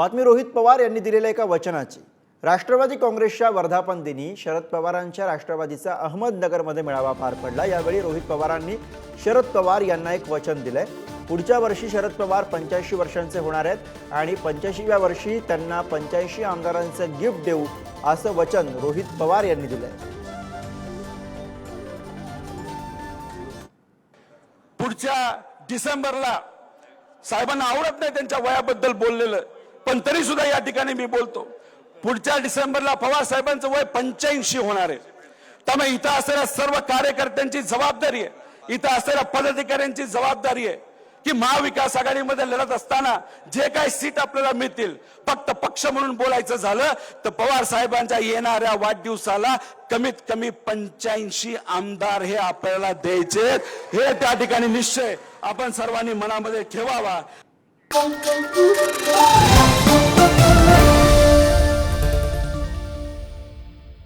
बातमी रोहित पवार यांनी दिलेल्या एका वचनाची. राष्ट्रवादी काँग्रेसच्या वर्धापन दिनी शरद पवारांच्या राष्ट्रवादीचा अहमदनगरमध्ये मेळावा पार पडला. यावेळी रोहित पवारांनी शरद पवार यांना एक वचन दिलंय. पुढच्या वर्षी शरद पवार पंच्याऐंशी वर्षांचे होणार आहेत आणि पंच्याऐंशीव्या वर्षी त्यांना पंच्याऐंशी आमदारांचं गिफ्ट देऊ असं वचन रोहित पवार यांनी दिलंय. पुढच्या डिसेंबरला साहेबांना आवडत नाही त्यांच्या वयाबद्दल बोललेलं. पण तरी सुद्धा या ठिकाणी मी बोलतो पुढच्या डिसेंबरला पवार साहेबांचं वय पंच्याऐंशी होणार आहे. त्यामुळे इथं असलेल्या सर्व कार्यकर्त्यांची जबाबदारी आहे. इथं असलेल्या पदाधिकाऱ्यांची जबाबदारी आहे की महाविकास आघाडीमध्ये लढत असताना जे काही सीट आपल्याला मिळतील फक्त पक्ष म्हणून बोलायचं झालं तर पवार साहेबांच्या येणाऱ्या वाढदिवसाला कमीत कमी पंच्याऐंशी आमदार हे आपल्याला द्यायचे. हे त्या ठिकाणी निश्चय आपण सर्वांनी मनामध्ये ठेवावा.